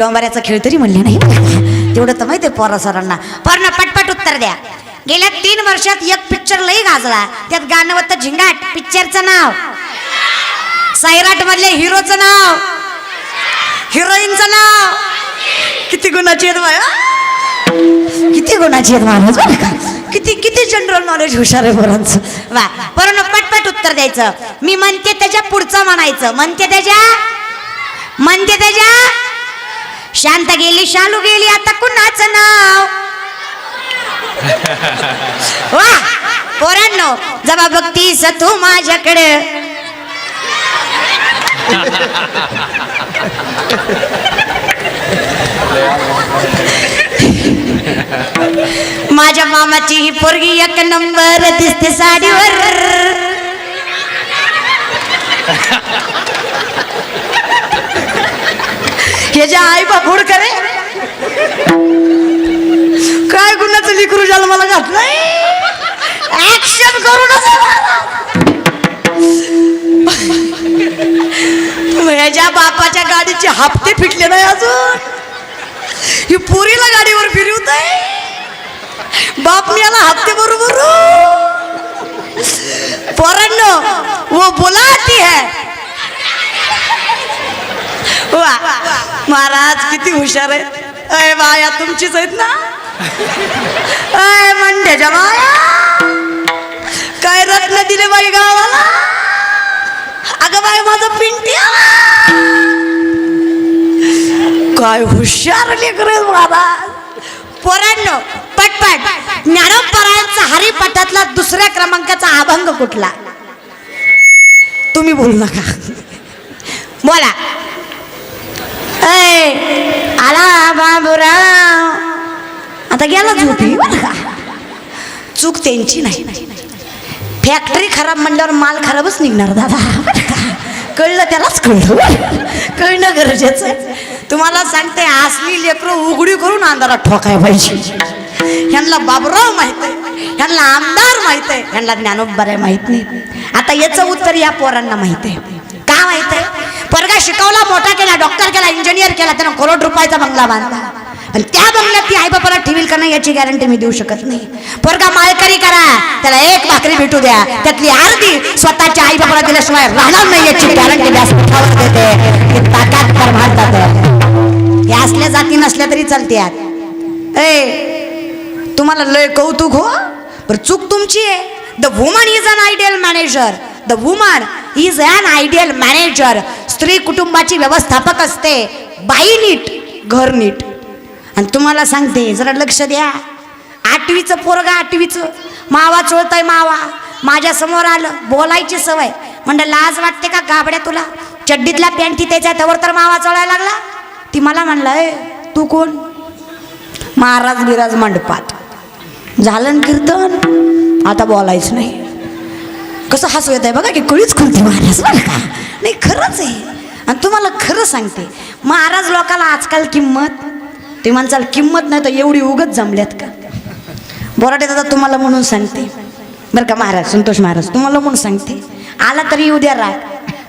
डोंबऱ्याचा खेळ तरी म्हणले नाही तेवढं तर माहिती पोरा सरांना. पोरांना पटपट उत्तर द्या. गेल्या तीन वर्षात एक पिक्चर लई गाजला. त्यात गाणं होतं झिंगाट पिक्चरचं नाव. सैराट मधल्या हिरोचं नाव. हिरोईनचं नाव. किती गुणाची आहेत किती गुणाची आहेत माणूस बरं का? किती किती जनरल नॉलेज हुशार आहे पोरांचं. वा पोरांनो पटपट उत्तर द्यायचं. मी म्हणते त्याच्या पुढचं म्हणायचं. म्हणते त्याच्या म्हणते त्याच्या शांत गेली शालू गेली आता कुणाचं नाव? वा पोरांनो जबा बघतीस तू माझ्याकडे. माझ्या मामाची ही पोरगी एक नंबर दिसते साडीवर. ह्याच्या आई बापूड करे. काय गुन्ह्याचं लिकरू झालं मला घातलंय ऍक्शन करू ह्याच्या बापाच्या गाडीचे हप्ते फिटले नाही अजून. ही पुरीला गाडीवर फिरवत आहे बाप मी याला हप्ते बरोबर. पोरांनो वो बोलाती है. वा. महाराज किती हुशार आहे अय बाया तुमचीच आहेत ना? अय मंड्याच्या बाया. काय रत्न दिले बाई गावाला? अगं बाई माझं पिंटी काय हुशार लेकर महाराज. पोरांनो पटपट. ज्ञानोपरायांचा हरिपाठातला दुसऱ्या क्रमांकाचा अभंग कुठला? तुम्ही बोलू नका. बोला. अय आला बाबूराव आता गेला झोपी बरं का चूक त्यांची नाही. फॅक्टरी खराब म्हणल्यावर माल खराबच निघणार दादा. कळलं त्यालाच कळलं. कळणं गरजेचं आहे. तुम्हाला सांगते असली लेकरं उघडी करून अंधारात ठोकाय पाहिजे. ह्यांना बाबूराव माहीत आहे. ह्यांना आमदार माहीत आहे. ह्यांना ज्ञानोबराय माहीत नाही. आता याचं उत्तर या पोरांना माहीत आहे. का माहीत आहे? मोठा केला डॉक्टर केला इंजिनियर केला त्यानं करोड रुपयाचा बंगला बांधला. आणि त्या बंगल्यात ती आईबापाला ठेवील का नाही याची गॅरंटी मी देऊ शकत नाही. पोरगा माळकरी करा त्याला एक भाकरी भेटू द्या. त्यातली अर्धी स्वतःच्या आई बापाला दिल्याशिवाय राहणार नाही याची गॅरंटी व्यासपीठावर देते. ताकद तर भारतात. या असल्या जाती नसल्या तरी चालत्यात. ए तुम्हाला लय कौतुक हो. पण चूक तुमची आहे. The woman is an ideal manager the woman is an ideal manager स्त्री कुटुंबाची व्यवस्थापक असते. बाई नीट घर नीट. आणि तुम्हाला सांगते जरा लक्ष द्या. आठवीचं पोरगा आठवीचं. मावा चोळताय मावा. माझ्यासमोर आलं बोलायची सवय. म्हणलं लाज वाटते का गाबड्या तुला? चड्डीतल्या पॅन्टी त्याच्या त्यावर तर मावा चोळायला लागला. ती मला म्हणलं ए तू कोण? महाराज बिराज मंडपात. झालं ना कीर्तन? आता बोलायचं नाही. कसं हसू येत आहे बघा की कुळीच खुलते महाराज बरं का? नाही खरंच आहे. आणि तुम्हाला खरं सांगते महाराज लोकाला आजकाल किंमत ते माणसाला किंमत नाही तर एवढी उगत जमल्यात का? बोराटे दादा तुम्हाला म्हणून सांगते. बरं का महाराज संतोष महाराज तुम्हाला म्हणून सांगते. आला तरी उद्या राग.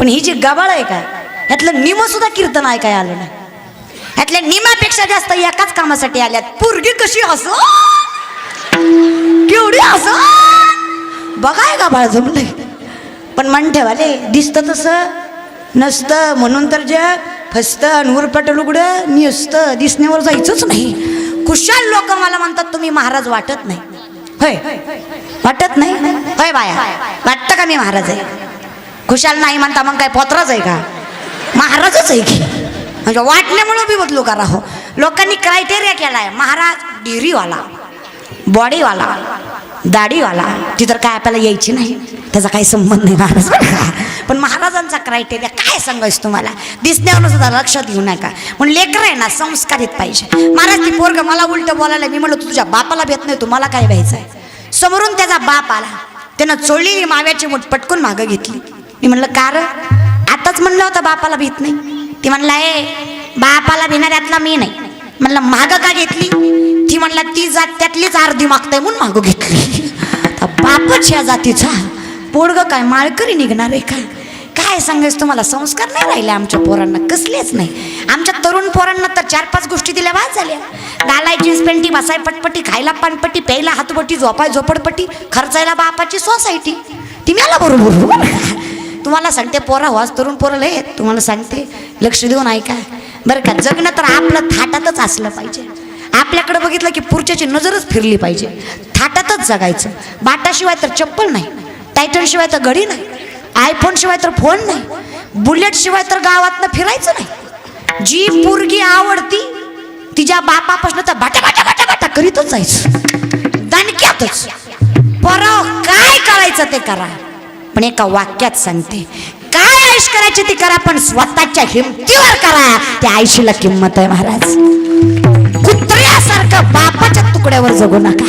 पण ही जी गबाळ आहे काय ह्यातलं निम सुद्धा कीर्तन काय आलं नाही. ह्यातल्या निमापेक्षा जास्त एकाच कामासाठी आल्यात. पोरगी कशी असो केवढी असो बघाय का बाळ जमलंय. पण मन ठेवाले. दिसतं तसं. नसतं. म्हणून तर जग फसतं नूरपट लुगडं निसतं. दिसण्यावर जायचंच नाही. कुशाल लोक मला म्हणतात तुम्ही महाराज वाटत नाही. होय. वाटत नाही? होय बाया. वाटतं का मी महाराज आहे? खुशाल नाही म्हणता मग काय पोत्राच आहे का? महाराजच आहे की. म्हणजे वाटण्यामुळं बी बदलू करा हो. लोकांनी क्रायटेरिया केलाय. महाराज डिरीवाला. बॉडीवाला. दाढीवाला ती तर काय आपल्याला यायची नाही. त्याचा काही संबंध नाही महाराज. पण महाराजांचा क्रायटेरिया काय सांगायचं तुम्हाला? दिसण्यावर सुद्धा लक्षात घेऊ नका. पण लेकर आहे ना संस्कारित पाहिजे. महाराज ती पोरग मला उलट बोलायला मी म्हणलं तुझ्या बापाला भेट नाही तुम्हाला काय व्हायचं आहे समोरून त्याचा बाप आला. त्यानं चोळलेली माव्याची मूठ पटकून मागं घेतली. मी म्हणलं कार आताच म्हणलं होतं बापाला भीत नाही. ती म्हणला ए बापाला भिणाऱ्यातला मी नाही. म्हणलं माग का घेतली? ती म्हणला ती जात त्यातलीच अर्धी मागताय म्हणून मागं घेतली. आता बापच या जातीचा. पोडग काय माळकरी निघणार आहे काय? काय सांगायचं तुम्हाला? संस्कार नाही राहिले आमच्या पोरांना कसलेच नाही. आमच्या तरुण पोरांना तर चार पाच गोष्टी दिल्या वाज झाल्या. घालाय जीन्स पॅन्टी बसाय पटपटी खायला पानपट्टी प्यायला हातपट्टी झोपाय झोपडपट्टी खर्चायला बापाची सोसायटी. ती मला बरोबर तुम्हाला सांगते पोरा हो तरुण पोरं लय तुम्हाला सांगते लक्ष देऊन ऐका. बरं का जगणं तर आपलं थाटातच असलं पाहिजे. आपल्याकडे बघितलं की पुढच्याची नजरच फिरली पाहिजे. थाटातच जगायचं. बाटाशिवाय तर चप्पल नाही. टायटनशिवाय तर घडी नाही. आयफोनशिवाय तर फोन नाही. बुलेटशिवाय तर गावातनं फिरायचं नाही. जी पोरगी आवडती तिच्या बापापासून तर बाटा बाटा बाटा बाटा करीतच जायचं. दणक्यातच. पराव काय करायचं ते करा. पण एका वाक्यात सांगते आयुष करायची ती करा पण स्वतःच्या हिमतीवर करा. त्या आयुष्याला किंमत आहे महाराज. कुत्र्यासारखं बापाच्या तुकड्यावर जगू नका.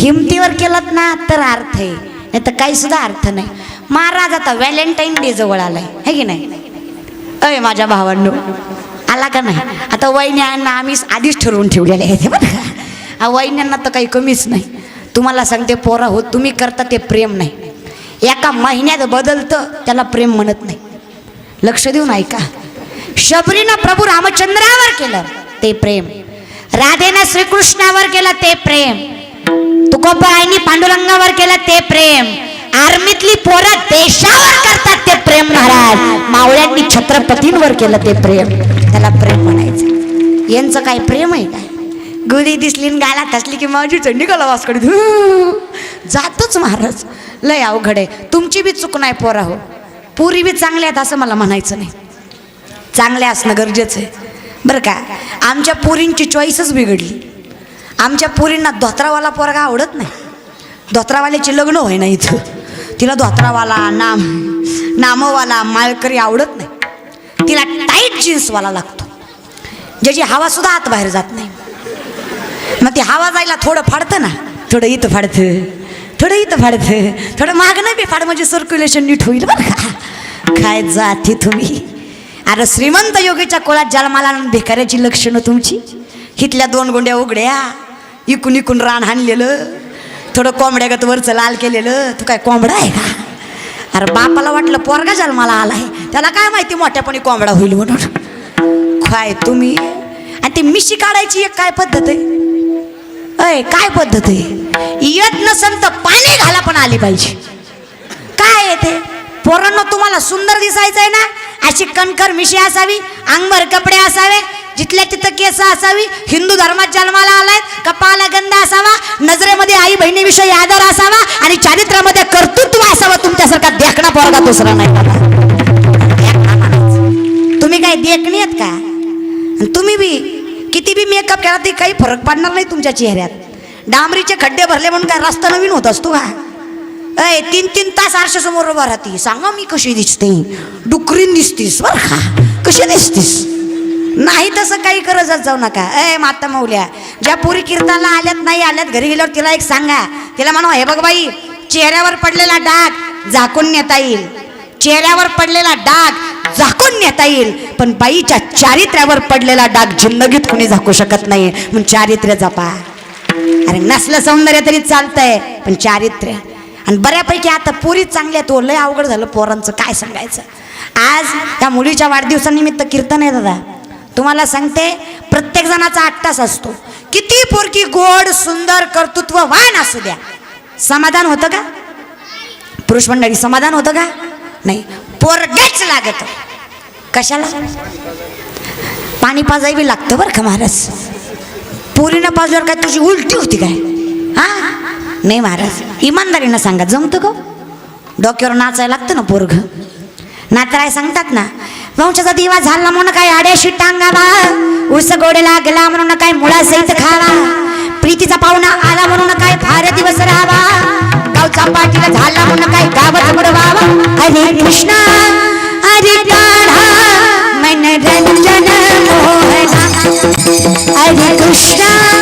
हिमतीवर केलं ना तर अर्थ आहे. नाही तर काही सुद्धा अर्थ नाही. महाराज आता व्हॅलेंटाईन डे जवळ आलाय हे की नाही? अय माझ्या भावांनो आला का नाही? आता वैन्यांना आम्ही आधीच ठरवून ठेवलेले आहे बरं का वैन्यांना तर काही कमीच नाही. तुम्हाला सांगते पोरा हो तुम्ही करता ते प्रेम नाही. एका महिन्यात बदलतं त्याला प्रेम म्हणत नाही. लक्ष देऊन ऐका. शबरीनं प्रभू रामचंद्रावर केलं ते प्रेम. राधेनं श्रीकृष्णावर केलं ते प्रेम. तुकोबाईंनी पांडुरंगावर केलं ते प्रेम. आर्मीतली पोरं देशावर करतात ते प्रेम महाराज. मावळ्यांनी छत्रपतींवर केलं ते प्रेम. त्याला प्रेम म्हणायचं. यांचं काय प्रेम आहे काय? गुली दिसली न गालात असली की माझी चंडी कला वासकडे जातोच महाराज. लय अवघड आहे. तुमची बी चूक नाही पोरा हो. पुरी बी चांगल्या आहेत असं मला म्हणायचं नाही. चांगल्या असणं गरजेचं आहे. बरं का? आमच्या पुरींची चॉईसच बिघडली. आमच्या पुरींना धोत्रावाला पोरगा आवडत नाही. धोत्रावाल्याची लग्न होय ना इथं. तिला धोत्रावाला नाम नामवाला माळकरी आवडत नाही. तिला टाईट जीन्सवाला लागतो. ज्याची हवासुद्धा आत बाहेर जात नाही. मग ती हवा जायला थोडं फाडतं ना? थोडं इथं फाडतं. थोडं इथं फाडतं थोडं मागणं बी फाड म्हणजे सर्क्युलेशन नीट होईल बरं का? काय जाते तुम्ही? अरे श्रीमंत योगीच्या कोळात जन्माला आणून भिकाऱ्याची लक्षणं तुमची? हितल्या दोन गोंड्या उघड्या इकून इकून रान हाणलेलं थोडं कोंबड्यागत वरचं लाल केलेलं तू काय कोंबडा आहे का? अरे बापाला वाटलं पोरगा जन्माला आलाय त्याला काय माहिती मोठ्यापणी कोंबडा होईल म्हणून? काय तुम्ही? आणि ती मिशी काढायची एक काय पद्धत आहे? अय काय पद्धत आहे? येत नसेल तर पाणी घाला पण आली पाहिजे. काय येते पोरांना पोरांनो तुम्हाला सुंदर दिसायचं आहे ना? अशी कणकर मिशी असावी अंगभर कपडे असावे जिथल्या तिथं केस असावी हिंदू धर्मात जन्माला आलाय कपाला गंध असावा नजरेमध्ये आई बहिणीविषयी आदर असावा आणि चारित्र्यामध्ये कर्तृत्व असावं तुमच्यासारखा देखणा पोरगा दुसरा नाही. तुम्ही काय देखणी आहेत का? तुम्ही बी किती बी मेकअप केला तरी काही फरक पडणार नाही तुमच्या चेहऱ्यात. डांबरीचे खड्डे भरले म्हणून काय रस्ता नवीन होत असतो का? अय तीन तीन तास आरशासमोर उभा राहते. सांगा मी कशी दिसते? डुकरीन दिसतीस बर का? कशी दिसतीस? नाही तसं काही करत जाऊ नका. अय माता मौल्या ज्या पुरी कीर्तनाला आल्यात नाही आल्यात घरी गेल्यावर तिला एक सांगा. तिला म्हणा हे बघ बाई चेहऱ्यावर पडलेला डाग झाकून नेता येईल. चेहऱ्यावर पडलेला डाग झाकून नेता येईल. पण बाईच्या चारित्र्यावर पडलेला डाग जिंदगीत कोणी झाकू शकत नाही म्हणून चारित्र्य जपा. अरे नसलं सौंदर्य तरी चालतंय पण चारित्र्य. आणि बऱ्यापैकी आता पुरी चांगल्या तो लय अवघड झालं पोरांचं काय सांगायचं. आज त्या मुलीच्या वाढदिवसानिमित्त कीर्तन आहे दादा. तुम्हाला सांगते प्रत्येक जणाचा आठ तास असतो. किती पोरकी गोड सुंदर कर्तृत्ववान असू द्या. समाधान होतं का? पुरुष मंडळी समाधान होतं का? नाही. पोरगेच लागत. कशाला? पाणी पाजाय बी लागतं बरं का महाराज? पोरीनं पाजल्यावर काय तुझी उलटी होती काय? हा? नाही महाराज इमानदारीनं सांगा जमतं ग हो? डोक्यावर नाचायला लागतं ना पोरग. नातराय सांगतात ना वंशाचा दिवा झाला म्हणून काय आड्याशी टांगावा? उस गोडे लागला म्हणून काय मुळा सहित खावा? प्रीतीचा पाहुणा आला म्हणून काय फार दिवस राहावा? चपाटीला झाला म्हणून काय गावात बुडवावा? हरे कृष्णा हरे काढा मनरंजन मोहना. हरे कृष्णा.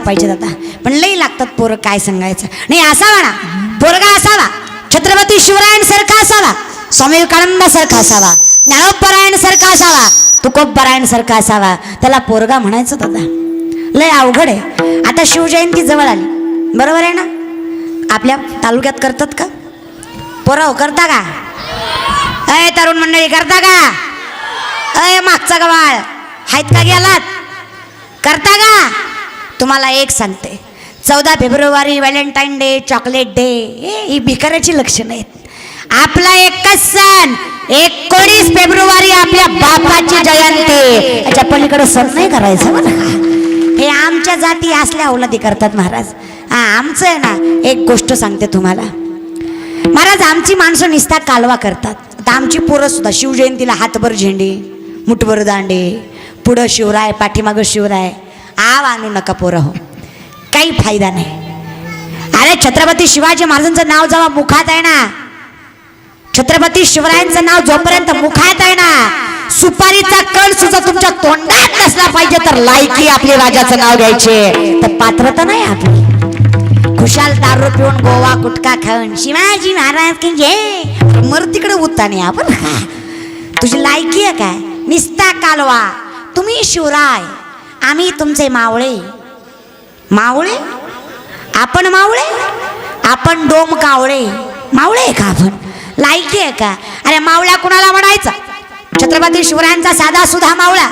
असली पाहिजेत दादा पण लई लागतात पोरं काय सांगायचं. नाही असावा ना. पोरगा असावा. छत्रपती शिवरायांसारखा असावा. स्वामी विवेकानंदासारखा असावा. ज्ञानोपरायणसारखा असावा. तुकोबरायणसारखा असावा. त्याला पोरगा म्हणायचं दादा लय अवघड आहे. आता शिवजयंती जवळ आली. बरोबर आहे ना? आपल्या तालुक्यात करतात का? पोराव हो, करता का? अय तरुण मंडळी करता का? अय मागचा गवाळ. आहेत का गेलात? करता का? तुम्हाला एक सांगते. चौदा फेब्रुवारी व्हॅलेंटाईन डे चॉकलेट डे ही भिकाराची लक्षणं आहेत. आपला एकच सण एकोणीस फेब्रुवारी आपल्या बापाची जयंती. याच्या पलीकडे सण नाही करायचं म्हणा हे आमच्या जाती असल्या औलादी करतात महाराज. हा आमचं आहे ना एक गोष्ट सांगते तुम्हाला. महाराज आमची माणसं निस्ता कालवा करतात. आता आमची पोरं सुद्धा शिवजयंतीला हातभर झेंडे मुठभर दांडे पुढं शिवराय पाठीमागं शिवराय. आव नका पोरं हो. काही फायदा नाही. अरे छत्रपती शिवाजी महाराजांचं नाव जेव्हा मुखात आहे ना छत्रपती शिवरायांचं नाव जोपर्यंत मुखात आहे ना सुपारीचा कण सुद्धा तुमच्या तोंडात नसला पाहिजे तर लायकी आपली राजाचं नाव घ्यायचे. तर पात्रता नाही आपली. खुशाल दारू पिऊन गोवा गुटखा खाऊन शिवाजी महाराज की ये मर तिकडे नाही आपण. तुझी लायकी आहे काय? निस्ता कालवा. तुम्ही शिवराय. आम्ही तुमचे मावळे. मावळे? आपण मावळे? आपण डोम कावळे. मावळे आहे का आपण? लायकी आहे का? अरे मावळ्या कुणाला म्हणायचा? छत्रपती शिवरायांचा साधा सुधा मावळा.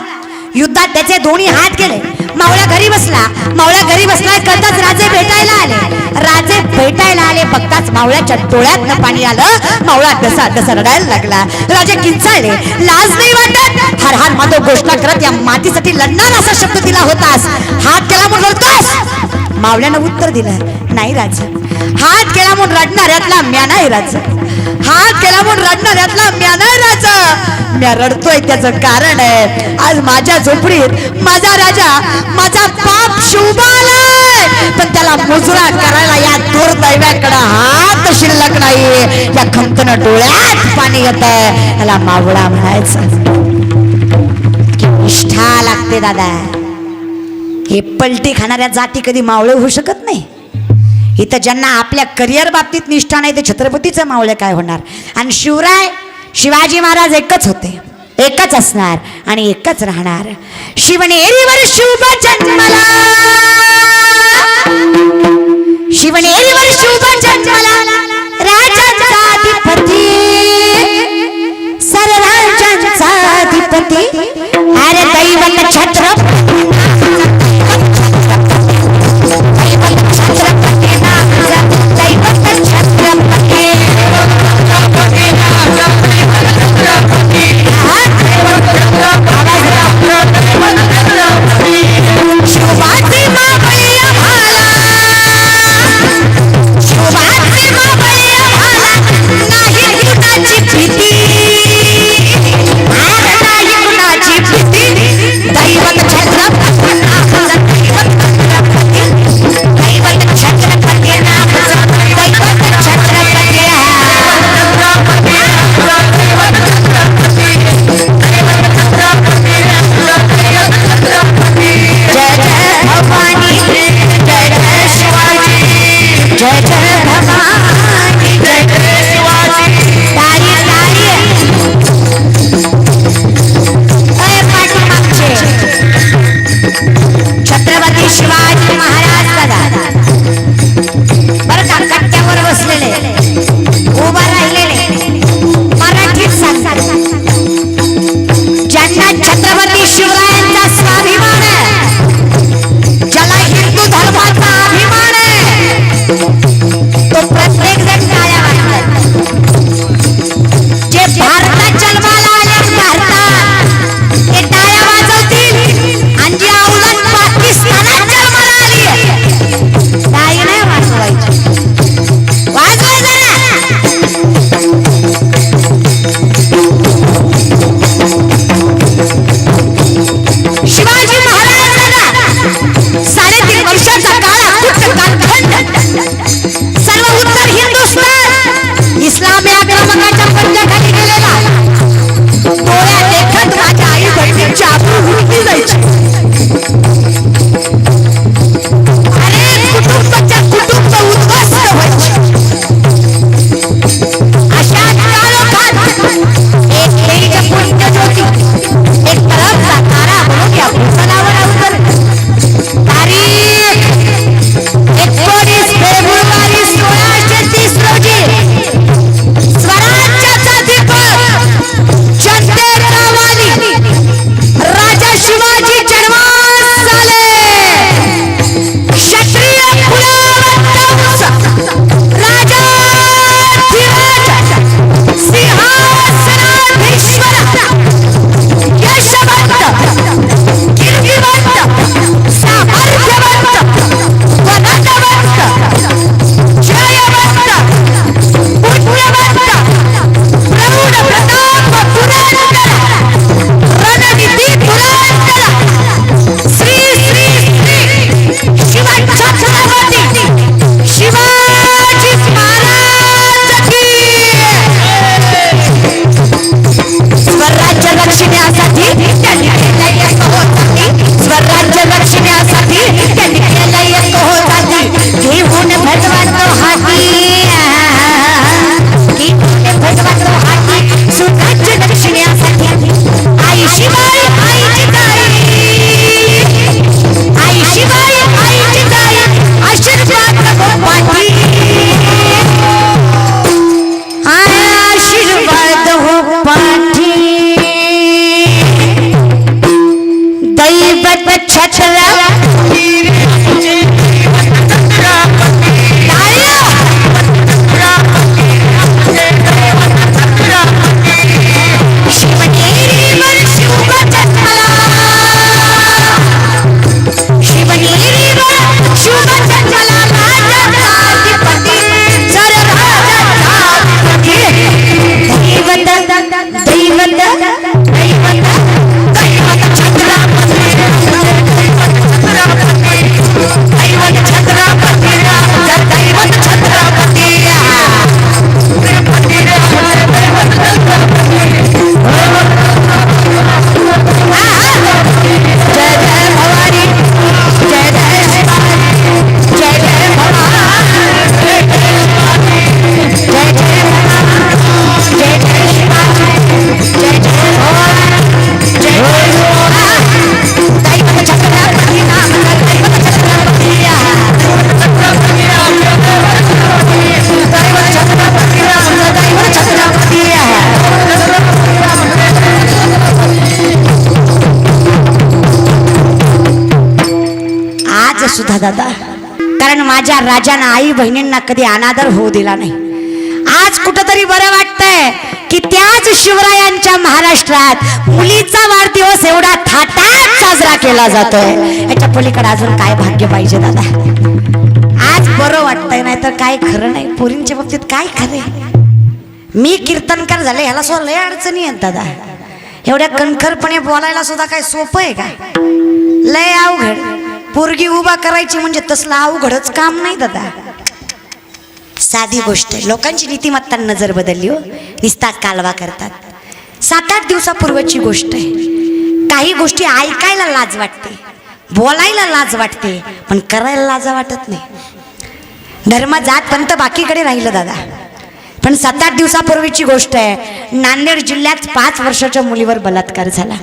युद्धात त्याचे दोन्ही हात गेले. मावळ्या घरी बसला. मावळ्या घरी बसला कळताच राजे भेटायला आले. राजे भेटायला आले बघताच मावळ्याच्या डोळ्यात पाणी आलं. मावळा दसा दसा रडायला लागला. राजे किंचाळले लाज नाही वाटत? हर हर माधव घोषणा करत या मातीसाठी लढणार असा शब्द दिला होतास. हात केला म्हणून रडतोस. मावल्यानं उत्तर दिलं नाही राज. हात केला म्हणून रडणाऱ्यातला म्या नाही राज. हात केला म्हणून रडणाऱ्यातला म्या नाही राज. म्या रडतोय त्याचं कारण आहे. आज माझ्या झोपडीत माझा राजा त्याला मुजरा करायला या दुर्दैव्याकडे हात शिल्लक नाही. या खंतन डोळ्यात पाणी येत आहे त्याला मावळा म्हणायचं. निष्ठा लागते दादा. हे पलटी खाणाऱ्या जाती कधी मावळे होऊ शकत नाही. इथं ज्यांना आपल्या करिअर बाबतीत निष्ठा नाही ते छत्रपतीचं मावळे काय होणार? आणि शिवराय शिवाजी महाराज एकच होते. एकच असणार आणि एकच राहणार. शिवनेरीवर शिव जन्मला! शिवनेरीवर शुभ जन्मला राजांचा अधिपती. सर राजांचा अधिपती. राजानं आई बहिणींना कधी अनादर होऊ दिला नाही. आज कुठंतरी बरं वाटतंय की त्याच शिवरायांच्या महाराष्ट्रात मुलीचा वाढदिवस एवढा थाटात साजरा केला जातोय. याच्या पलीकडे अजून काय भाग्य पाहिजे दादा? आज बरं वाटतंय नाही तर काय खरं नाही. पोरींच्या बाबतीत काय खरंय मी कीर्तनकार झाले ह्याला सुद्धा लय अडचणी आहेत दादा. एवढ्या कणखरपणे बोलायला सुद्धा काय सोपं आहे का? लय अवघड. पोरगी उभा करायची म्हणजे तसलं अवघडच काम नाही दादा. साधी गोष्ट आहे लोकांची नीतिमत्ता नजर बदलली हो. निस्ता कालवा करतात. सात आठ दिवसापूर्वीची गोष्ट आहे. काही गोष्टी ऐकायला लाज वाटते. बोलायला लाज वाटते पण करायला लाज वाटत नाही. धर्म जात पंत बाकीकडे राहिलं दादा. पण सात आठ दिवसापूर्वीची गोष्ट आहे. नांदेड जिल्ह्यात पाच वर्षाच्या मुलीवर बलात्कार झाला.